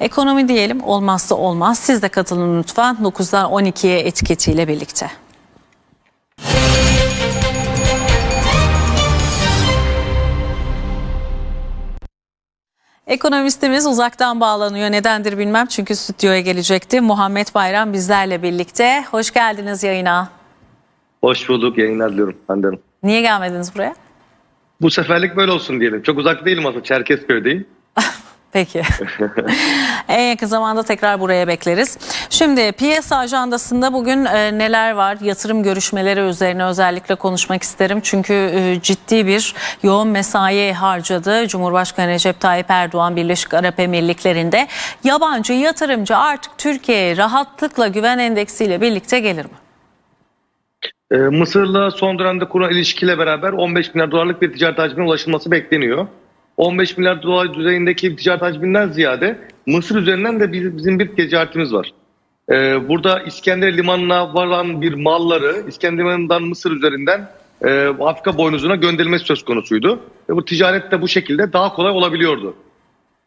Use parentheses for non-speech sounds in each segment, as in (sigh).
Ekonomi diyelim olmazsa olmaz. Siz de katılın lütfen 9'dan 12'ye etiketiyle birlikte. Ekonomistimiz uzaktan bağlanıyor. Nedendir bilmem çünkü stüdyoya gelecekti. Muhammed Bayram bizlerle birlikte. Hoş geldiniz yayına. Hoş bulduk. Yayınlar diliyorum Hanım. Niye gelmediniz buraya? Bu seferlik böyle olsun diyelim. Çok uzak değilim aslında. Çerkezköy'deyim. (laughs) Peki. (laughs) en yakın zamanda tekrar buraya bekleriz. Şimdi piyasa ajandasında bugün e, neler var? Yatırım görüşmeleri üzerine özellikle konuşmak isterim. Çünkü e, ciddi bir yoğun mesai harcadı Cumhurbaşkanı Recep Tayyip Erdoğan Birleşik Arap Emirlikleri'nde. Yabancı yatırımcı artık Türkiye'ye rahatlıkla güven endeksiyle birlikte gelir mi? Ee, Mısır'la son dönemde kurulan ilişkiyle beraber 15 milyar dolarlık bir ticaret hacmine ulaşılması bekleniyor. 15 milyar dolar düzeyindeki ticaret hacminden ziyade Mısır üzerinden de biz- bizim bir ticaretimiz var. Ee, burada İskender Limanı'na varan bir malları İskender Limanı'ndan Mısır üzerinden e, Afrika boynuzuna gönderilmesi söz konusuydu. Ve bu ticaret de bu şekilde daha kolay olabiliyordu.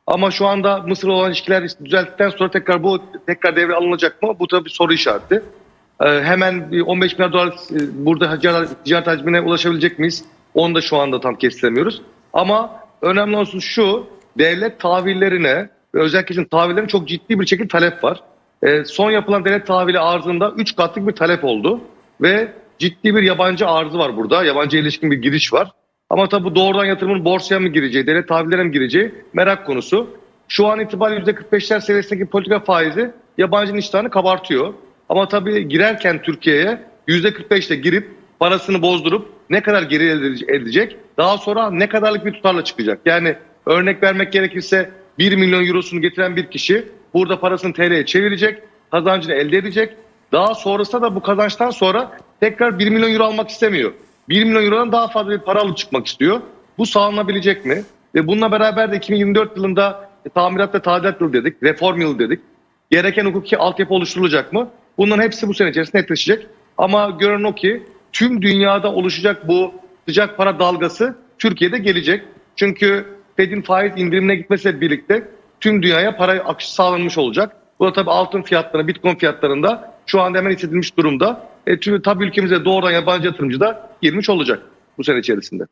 Ama şu anda Mısır'la olan ilişkiler düzelttikten sonra tekrar bu tekrar devre alınacak mı? Bu tabii soru işareti. Ee, hemen bir 15 milyar dolar e, burada ticaret, hacmine ulaşabilecek miyiz? Onu da şu anda tam kestiremiyoruz. Ama önemli olan şu devlet tahvillerine ve özel kesim tahvillerine çok ciddi bir şekilde talep var. Ee, son yapılan devlet tahvili arzında 3 katlık bir talep oldu ve ciddi bir yabancı arzı var burada. Yabancı ilişkin bir giriş var. Ama tabii bu doğrudan yatırımın borsaya mı gireceği, devlet tahvillerine mi gireceği merak konusu. Şu an itibariyle %45'ler seviyesindeki politika faizi yabancının iştahını kabartıyor. Ama tabii girerken Türkiye'ye %45'le girip parasını bozdurup ne kadar geri edecek, daha sonra ne kadarlık bir tutarla çıkacak. Yani örnek vermek gerekirse 1 milyon eurosunu getiren bir kişi burada parasını TL'ye çevirecek, kazancını elde edecek. Daha sonrasında da bu kazançtan sonra tekrar 1 milyon euro almak istemiyor. 1 milyon eurodan daha fazla bir para alıp çıkmak istiyor. Bu sağlanabilecek mi? Ve bununla beraber de 2024 yılında e, tamirat ve tadilat yılı dedik, reform yılı dedik. Gereken hukuki altyapı oluşturulacak mı? Bunların hepsi bu sene içerisinde netleşecek. Ama görünen o ki tüm dünyada oluşacak bu sıcak para dalgası Türkiye'de gelecek. Çünkü Fed'in faiz indirimine gitmesiyle birlikte tüm dünyaya para akışı sağlanmış olacak. Bu da tabii altın fiyatlarına, bitcoin fiyatlarında şu anda hemen hissedilmiş durumda. E, tabii ülkemize doğrudan yabancı yatırımcı da girmiş olacak bu sene içerisinde.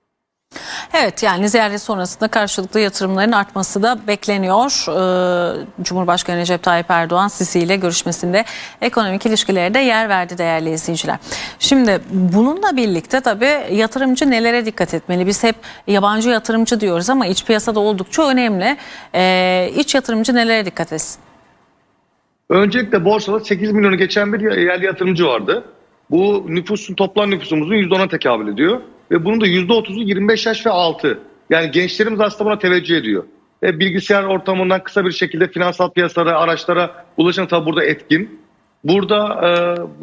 Evet yani ziyaret sonrasında karşılıklı yatırımların artması da bekleniyor. Ee, Cumhurbaşkanı Recep Tayyip Erdoğan Sisi ile görüşmesinde ekonomik ilişkilere de yer verdi değerli izleyiciler. Şimdi bununla birlikte tabii yatırımcı nelere dikkat etmeli? Biz hep yabancı yatırımcı diyoruz ama iç piyasada oldukça önemli. Ee, iç yatırımcı nelere dikkat etsin? Öncelikle borsada 8 milyonu geçen bir yerli yatırımcı vardı. Bu nüfusun toplam nüfusumuzun %10'a tekabül ediyor. Ve bunun da %30'u 25 yaş ve altı. Yani gençlerimiz aslında buna teveccüh ediyor. Ve bilgisayar ortamından kısa bir şekilde finansal piyasalara, araçlara ulaşan tabi burada etkin. Burada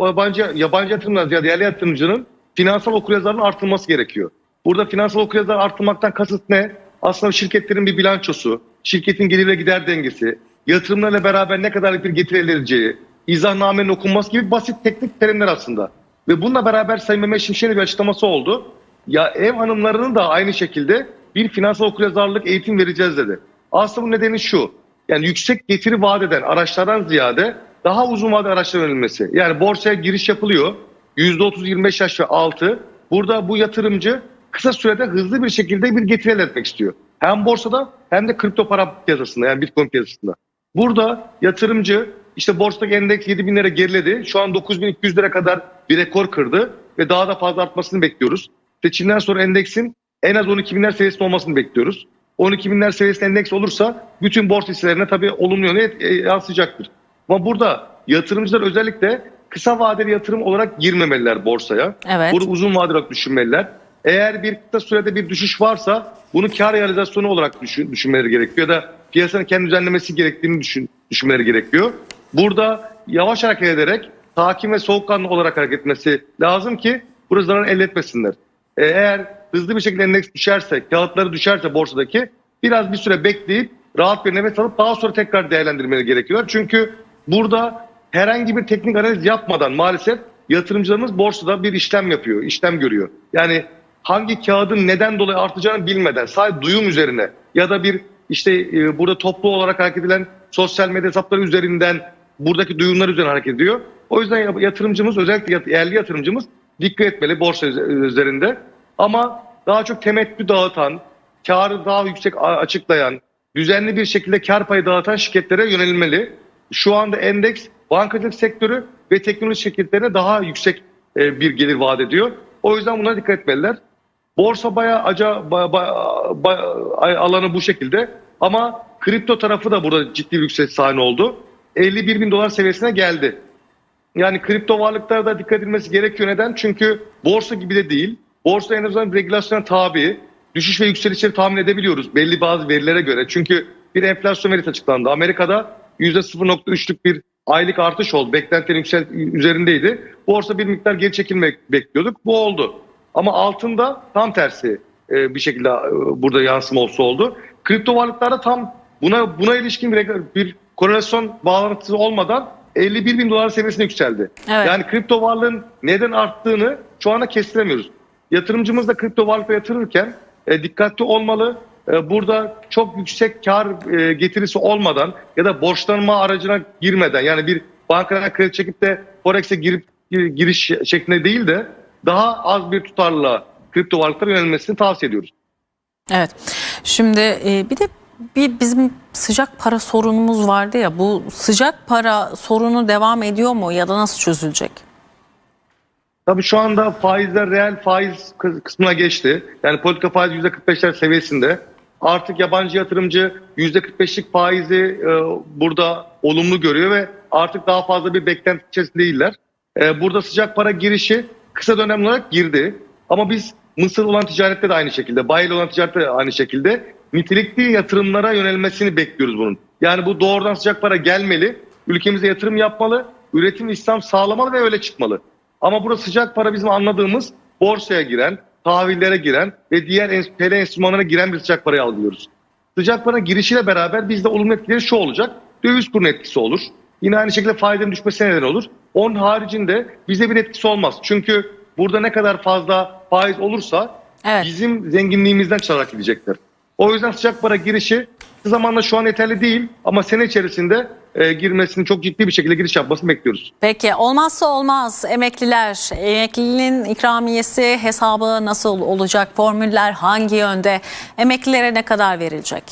e, yabancı, yabancı yatırımcılar, ziyade yerli yatırımcının finansal okuryazarının artırılması gerekiyor. Burada finansal okuryazar artırmaktan kasıt ne? Aslında şirketlerin bir bilançosu, şirketin gelir ve gider dengesi, yatırımlarla beraber ne kadar bir getiri elde edeceği, izahnamenin okunması gibi basit teknik terimler aslında. Ve bununla beraber Sayın Mehmet Şimşek'in bir açıklaması oldu. Ya ev hanımlarının da aynı şekilde bir finansal okuryazarlık eğitim vereceğiz dedi. Aslında bunun nedeni şu. Yani yüksek getiri vaat eden araçlardan ziyade daha uzun vadeli araçlara yönelmesi. Yani borsaya giriş yapılıyor. %30-25 yaş ve altı. Burada bu yatırımcı kısa sürede hızlı bir şekilde bir getiri elde etmek istiyor. Hem borsada hem de kripto para piyasasında yani bitcoin piyasasında. Burada yatırımcı işte borsadaki endeks 7 bin lira geriledi. Şu an 9200 lira kadar bir rekor kırdı ve daha da fazla artmasını bekliyoruz. Seçimden sonra endeksin en az 12 binler seviyesinde olmasını bekliyoruz. 12 binler seviyesinde endeks olursa bütün borsa hisselerine tabii olumlu yöne e, yansıyacaktır. Ama burada yatırımcılar özellikle kısa vadeli yatırım olarak girmemeliler borsaya. Evet. Burada uzun vadeli olarak düşünmeliler. Eğer bir kısa sürede bir düşüş varsa bunu kar realizasyonu olarak düşün, düşünmeleri gerekiyor ya da piyasanın kendi düzenlemesi gerektiğini düşün, düşünmeleri gerekiyor. Burada yavaş hareket ederek sakin ve soğukkanlı olarak hareket etmesi lazım ki burada zarar elde etmesinler. Eğer hızlı bir şekilde endeks düşerse, kağıtları düşerse borsadaki biraz bir süre bekleyip rahat bir nefes alıp daha sonra tekrar değerlendirmeleri gerekiyor. Çünkü burada herhangi bir teknik analiz yapmadan maalesef yatırımcılarımız borsada bir işlem yapıyor, işlem görüyor. Yani hangi kağıdın neden dolayı artacağını bilmeden sadece duyum üzerine ya da bir işte e, burada toplu olarak hareket edilen sosyal medya hesapları üzerinden buradaki duyumlar üzerine hareket ediyor. O yüzden ya- yatırımcımız özellikle yerli yatırımcımız dikkat etmeli borsa üze- üzerinde. Ama daha çok temettü dağıtan, karı daha yüksek açıklayan, düzenli bir şekilde kar payı dağıtan şirketlere yönelmeli. Şu anda endeks bankacılık sektörü ve teknoloji şirketlerine daha yüksek e, bir gelir vaat ediyor. O yüzden buna dikkat etmeliler. Borsa bayağı aca ba- ba- ba- alanı bu şekilde ama kripto tarafı da burada ciddi bir yükseliş sahne oldu. 51 bin dolar seviyesine geldi. Yani kripto varlıklara da dikkat edilmesi gerekiyor. Neden? Çünkü borsa gibi de değil. Borsa en azından regülasyona tabi. Düşüş ve yükselişleri tahmin edebiliyoruz belli bazı verilere göre. Çünkü bir enflasyon verisi açıklandı. Amerika'da %0.3'lük bir aylık artış oldu. Beklentilerin yüksel üzerindeydi. Borsa bir miktar geri çekilmek bekliyorduk. Bu oldu. Ama altında tam tersi e, bir şekilde e, burada yansıma olsa oldu. Kripto varlıklarda tam buna buna ilişkin bir, bir korelasyon bağlantısı olmadan 51 bin dolar seviyesine yükseldi. Evet. Yani kripto varlığın neden arttığını şu anda kestiremiyoruz. Yatırımcımız da kripto varlıkla yatırırken e, dikkatli olmalı. E, burada çok yüksek kar e, getirisi olmadan ya da borçlanma aracına girmeden yani bir bankadan kredi çekip de Forex'e girip gir- giriş şeklinde değil de daha az bir tutarla kripto varlıklara yönelmesini tavsiye ediyoruz. Evet. Şimdi e, bir de bir bizim sıcak para sorunumuz vardı ya. Bu sıcak para sorunu devam ediyor mu ya da nasıl çözülecek? Tabii şu anda faizler reel faiz kı- kısmına geçti. Yani politika faizi %45'ler seviyesinde. Artık yabancı yatırımcı %45'lik faizi e, burada olumlu görüyor ve artık daha fazla bir beklenti içerisinde değiller. E, burada sıcak para girişi kısa dönem olarak girdi. Ama biz Mısır olan ticarette de aynı şekilde, Bayil olan ticarette de aynı şekilde nitelikli yatırımlara yönelmesini bekliyoruz bunun. Yani bu doğrudan sıcak para gelmeli, ülkemize yatırım yapmalı, üretim İslam sağlamalı ve öyle çıkmalı. Ama burada sıcak para bizim anladığımız borsaya giren, tahvillere giren ve diğer TL enstrümanlarına giren bir sıcak parayı algılıyoruz. Sıcak para girişiyle beraber bizde olumlu etkileri şu olacak. Döviz kurunun etkisi olur. Yine aynı şekilde faizenin düşmesine neden olur. Onun haricinde bize bir etkisi olmaz. Çünkü burada ne kadar fazla faiz olursa Evet. bizim zenginliğimizden çalarak gidecekler. O yüzden sıcak para girişi kısa zamanda şu an yeterli değil ama sene içerisinde e, girmesini çok ciddi bir şekilde giriş yapmasını bekliyoruz. Peki olmazsa olmaz emekliler, emeklinin ikramiyesi hesabı nasıl olacak? Formüller hangi yönde? Emeklilere ne kadar verilecek?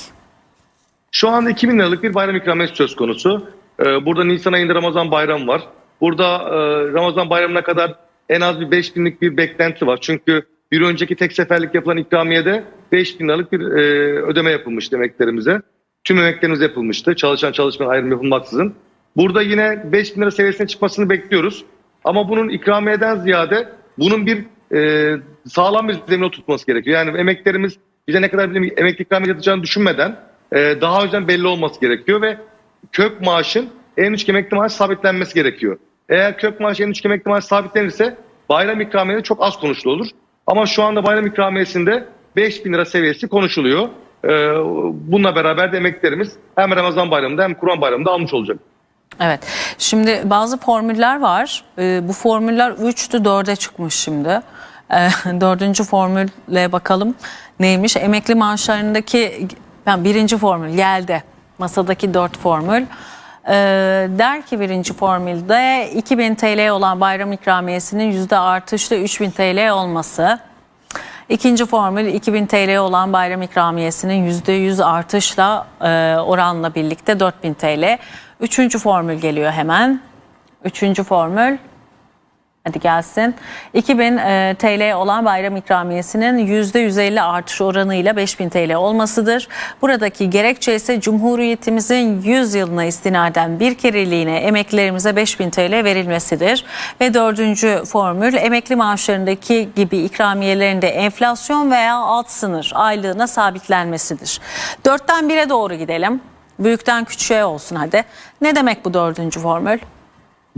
Şu anda 2000 liralık bir bayram ikramiyesi söz konusu. Ee, burada Nisan ayında Ramazan bayramı var. Burada e, Ramazan bayramına kadar en az bir 5000'lik bir beklenti var. Çünkü bir önceki tek seferlik yapılan ikramiyede 5000 liralık bir e, ödeme yapılmıştı emeklerimize. Tüm emeklerimiz yapılmıştı. Çalışan çalışmayan ayrım yapılmaksızın. Burada yine 5000 lira seviyesine çıkmasını bekliyoruz. Ama bunun ikramiyeden ziyade bunun bir e, sağlam bir zemine oturtması gerekiyor. Yani emeklerimiz bize ne kadar bir emekli ikramiye yatacağını düşünmeden e, daha önceden belli olması gerekiyor ve kök maaşın en düşük emekli maaş sabitlenmesi gerekiyor. Eğer kök maaş en düşük emekli maaş sabitlenirse bayram ikramiyesi çok az konuşulu. Ama şu anda bayram ikramiyesinde 5000 lira seviyesi konuşuluyor. E, bununla beraber de emeklerimiz hem Ramazan bayramında hem Kurban bayramında almış olacak. Evet. Şimdi bazı formüller var. Ee, bu formüller 3'tü 4'e çıkmış şimdi. Ee, (laughs) dördüncü formülle bakalım neymiş? Emekli maaşlarındaki yani birinci formül geldi. Masadaki dört formül. Ee, der ki birinci formülde 2000 TL olan bayram ikramiyesinin yüzde artışla 3000 TL olması. İkinci formül 2000 TL olan bayram ikramiyesinin %100 artışla e, oranla birlikte 4000 TL. Üçüncü formül geliyor hemen. Üçüncü formül hadi gelsin. 2000 e, TL olan bayram ikramiyesinin %150 artış oranıyla 5000 TL olmasıdır. Buradaki gerekçe ise Cumhuriyetimizin 100 yılına istinaden bir kereliğine emeklilerimize 5000 TL verilmesidir. Ve dördüncü formül emekli maaşlarındaki gibi ikramiyelerinde enflasyon veya alt sınır aylığına sabitlenmesidir. Dörtten bire doğru gidelim. Büyükten küçüğe olsun hadi. Ne demek bu dördüncü formül?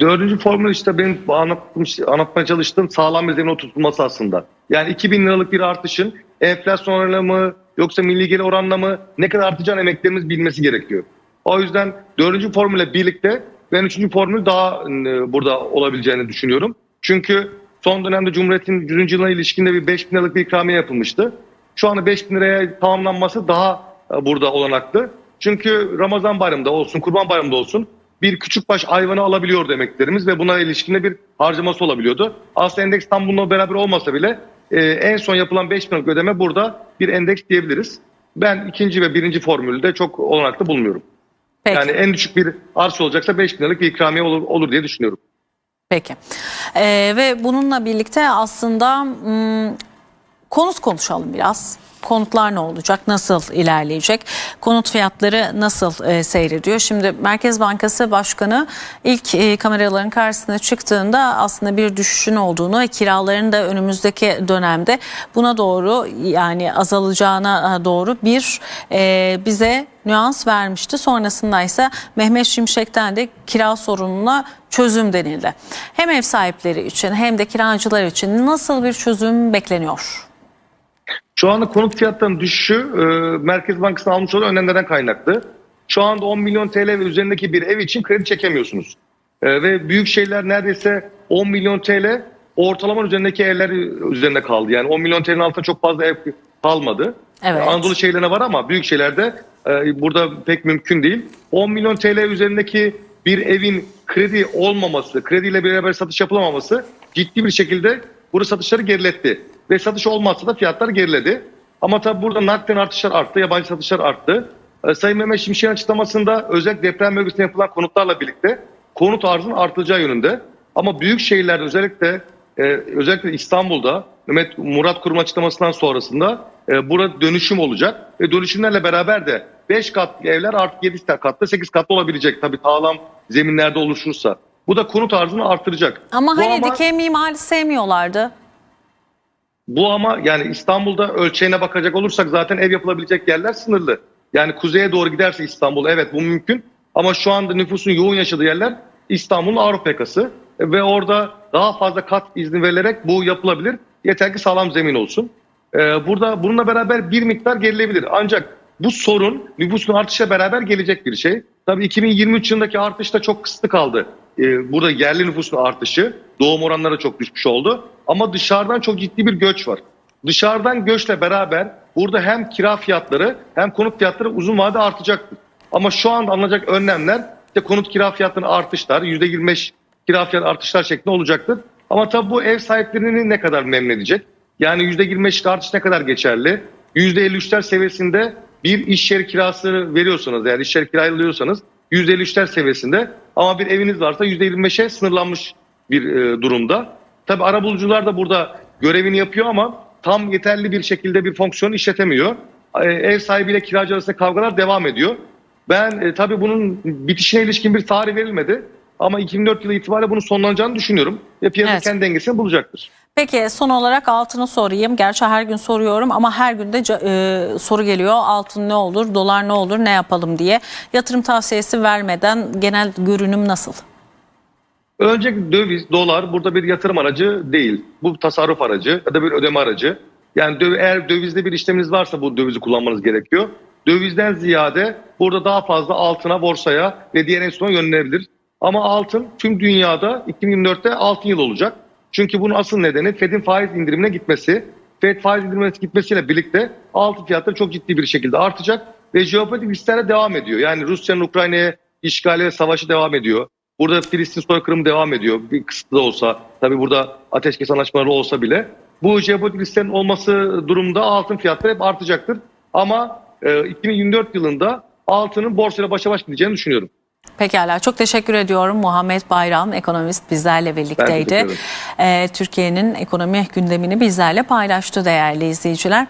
Dördüncü formül işte benim anlattığım, anlatmaya çalıştığım sağlam bir zemin oturtulması aslında. Yani 2000 liralık bir artışın enflasyon oranıyla mı yoksa milli gelir oranla mı ne kadar artacağını emeklerimiz bilmesi gerekiyor. O yüzden dördüncü formülle birlikte ben üçüncü formül daha e, burada olabileceğini düşünüyorum. Çünkü son dönemde Cumhuriyet'in 100. yılına ilişkinde bir 5000 liralık bir ikramiye yapılmıştı. Şu anda 5000 liraya tamamlanması daha e, burada olanaklı. Çünkü Ramazan bayramında olsun, Kurban bayramında olsun bir küçük baş hayvanı alabiliyor demeklerimiz ve buna ilişkin de bir harcaması olabiliyordu. Aslında endeks tam bununla beraber olmasa bile e, en son yapılan 5 bin ödeme burada bir endeks diyebiliriz. Ben ikinci ve birinci formülde çok olanaklı bulmuyorum. Peki. Yani en düşük bir arz olacaksa 5 bin liralık bir ikramiye olur, olur diye düşünüyorum. Peki. Ee, ve bununla birlikte aslında hmm, konut konuşalım biraz. Konutlar ne olacak? Nasıl ilerleyecek? Konut fiyatları nasıl e, seyrediyor? Şimdi Merkez Bankası Başkanı ilk e, kameraların karşısına çıktığında aslında bir düşüşün olduğunu ve kiraların da önümüzdeki dönemde buna doğru yani azalacağına e, doğru bir e, bize nüans vermişti. Sonrasında ise Mehmet Şimşek'ten de kira sorununa çözüm denildi. Hem ev sahipleri için hem de kiracılar için nasıl bir çözüm bekleniyor? Şu anda konut fiyatlarının düşüşü e, Merkez Bankası'nın almış olduğu önlemlerden kaynaklı. Şu anda 10 milyon TL ve üzerindeki bir ev için kredi çekemiyorsunuz. E, ve büyük şehirler neredeyse 10 milyon TL ortalama üzerindeki evler üzerinde kaldı. Yani 10 milyon TL'nin altında çok fazla ev kalmadı. Evet. Anadolu şehirlerine var ama büyük şehirlerde e, burada pek mümkün değil. 10 milyon TL üzerindeki bir evin kredi olmaması, krediyle beraber satış yapılamaması ciddi bir şekilde burada satışları geriletti. Ve satış olmazsa da fiyatlar geriledi. Ama tabii burada nakden artışlar arttı, yabancı satışlar arttı. E, Sayın Mehmet Şimşek'in açıklamasında özellikle deprem bölgesinde yapılan konutlarla birlikte konut arzının artacağı yönünde. Ama büyük şehirlerde özellikle e, özellikle İstanbul'da Mehmet Murat Kurum açıklamasından sonrasında e, burada dönüşüm olacak. Ve dönüşümlerle beraber de 5 katlı evler artık 7 katlı 8 katlı olabilecek. Tabii sağlam zeminlerde oluşursa. Bu da konut arzını artıracak. Ama hani ama- dikey mimari sevmiyorlardı. Bu ama yani İstanbul'da ölçeğine bakacak olursak zaten ev yapılabilecek yerler sınırlı. Yani kuzeye doğru giderse İstanbul evet bu mümkün. Ama şu anda nüfusun yoğun yaşadığı yerler İstanbul'un Avrupa yakası. Ve orada daha fazla kat izni verilerek bu yapılabilir. Yeter ki sağlam zemin olsun. Ee, burada bununla beraber bir miktar gerilebilir. Ancak bu sorun nüfusun artışa beraber gelecek bir şey. Tabii 2023 yılındaki artış da çok kısıtlı kaldı. Ee, burada yerli nüfusun artışı, doğum oranları çok düşmüş oldu. Ama dışarıdan çok ciddi bir göç var. Dışarıdan göçle beraber burada hem kira fiyatları hem konut fiyatları uzun vadede artacaktır. Ama şu anda alınacak önlemler işte konut kira fiyatlarının artışlar, %25 kira fiyat artışlar şeklinde olacaktır. Ama tabii bu ev sahiplerini ne kadar memnun edecek? Yani %25 artış ne kadar geçerli? %53'ler seviyesinde bir iş yeri kirası veriyorsanız eğer iş yeri kiralıyorsanız %53'ler seviyesinde ama bir eviniz varsa %25'e sınırlanmış bir e, durumda. Tabii arabulucular da burada görevini yapıyor ama tam yeterli bir şekilde bir fonksiyon işletemiyor. E, ev sahibiyle kiracı arasında kavgalar devam ediyor. Ben e, tabii bunun bitişine ilişkin bir tarih verilmedi. Ama 2004 yılı itibariyle bunun sonlanacağını düşünüyorum. Ve piyasa Evet. kendi dengesini bulacaktır. Peki son olarak altını sorayım. Gerçi her gün soruyorum ama her gün de e, soru geliyor. Altın ne olur, dolar ne olur, ne yapalım diye. Yatırım tavsiyesi vermeden genel görünüm nasıl? Önce döviz, dolar burada bir yatırım aracı değil. Bu tasarruf aracı ya da bir ödeme aracı. Yani döv- eğer dövizde bir işleminiz varsa bu dövizi kullanmanız gerekiyor. Dövizden ziyade burada daha fazla altına, borsaya ve diğer enstrümana yönelebilir. Ama altın tüm dünyada 2024'te altın yıl olacak. Çünkü bunun asıl nedeni Fed'in faiz indirimine gitmesi. Fed faiz indirimine gitmesiyle birlikte altın fiyatları çok ciddi bir şekilde artacak ve jeopolitik riskler de devam ediyor. Yani Rusya'nın Ukrayna'ya işgali ve savaşı devam ediyor. Burada Filistin soykırımı devam ediyor. Bir kısıtlı olsa, tabii burada ateşkes anlaşmaları olsa bile. Bu jeopolitik risklerin olması durumda altın fiyatları hep artacaktır. Ama e, 2024 yılında altının borsayla başa baş gideceğini düşünüyorum. Pekala çok teşekkür ediyorum. Muhammed Bayram ekonomist bizlerle birlikteydi. Ee, Türkiye'nin ekonomi gündemini bizlerle paylaştı değerli izleyiciler.